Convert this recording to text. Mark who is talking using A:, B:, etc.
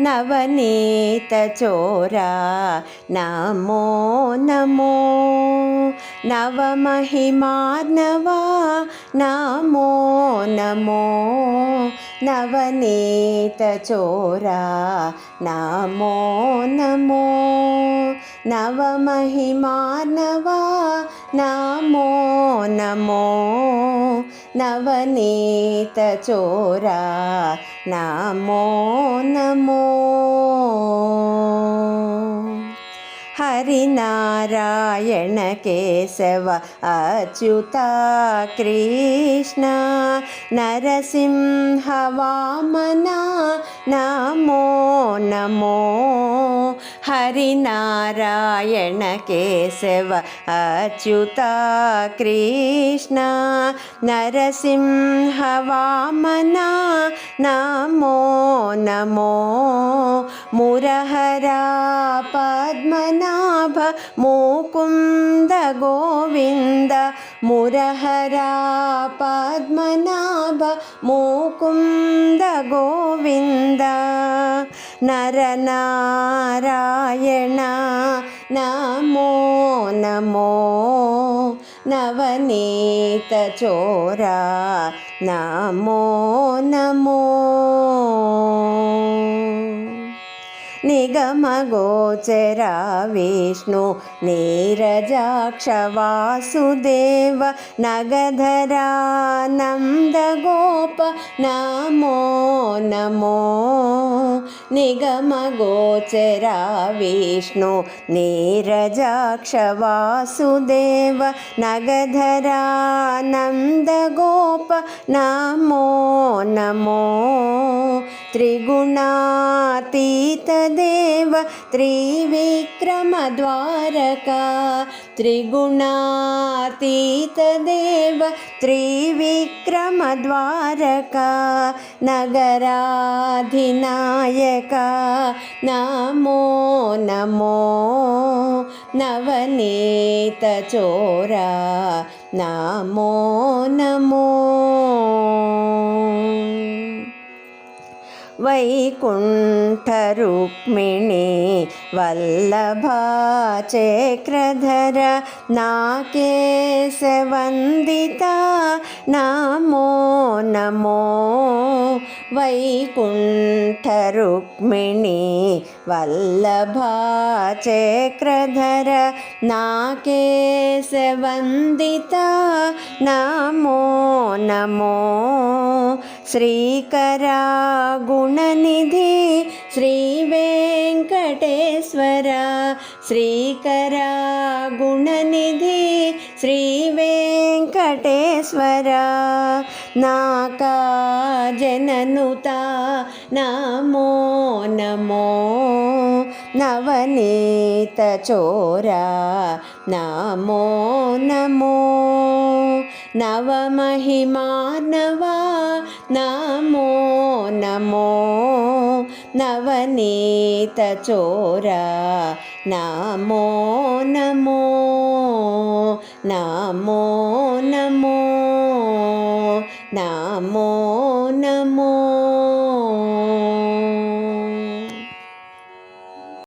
A: नवनीतचोरा नमो नमो नवमहिमार्नवा नमो नमो नवनीतचोरा नमो नमो नवमहिमार्नवा नमो नमो नवनीतचोरा नमो नमो हरिनारायण केशव अच्युता कृष्ण नरसिंहवामना नमो नमो हरिनारायण केशव अच्युता कृष्ण नरसिंहवामना नमो नमो मुरहरा पद्मनाभ मुकुन्द गोविन्द मुरहरा पद्मनाभ मुकुन्द गोविन्द नरनारायण नमो नमो। नवनीतचोरा नमो नमो। निगमगोचरा विष्णु नीरजाक्षवासुदेव नगधरानन्दगोप नमो नमो निगमगोचरा विष्णु नीरजाक्षवासुदेव नगधरानन्दगोप नमो नमो त्रिगुणातीतदेव त्रिविक्रमद्वारका त्रिगुणातीतदेव त्रिविक्रमद्वारका नगराधिनायका नमो नमो नवनीतचोरा नमो नमो वैकुण्ठरुक्मिणी वल्लभा चक्रधर नाकेशवन्दिता नमो नमो वैकुण्ठरुक्मिणी वल्लभा चक्रधर नाकेशवन्दिता नमो नमो శ్రీకరా గుణనిధి శ్రీ వెంకటేశ్వర శ్రీకరా గుణనిధి శ్రీ వెంకటేశ్వర నాకా జననుత నమో నమో నవనీత చోరా నమో నమో నవమహిమానవా నమో నమో నవనీత చోరా. నమో నమో నమో నమో నమో నమో.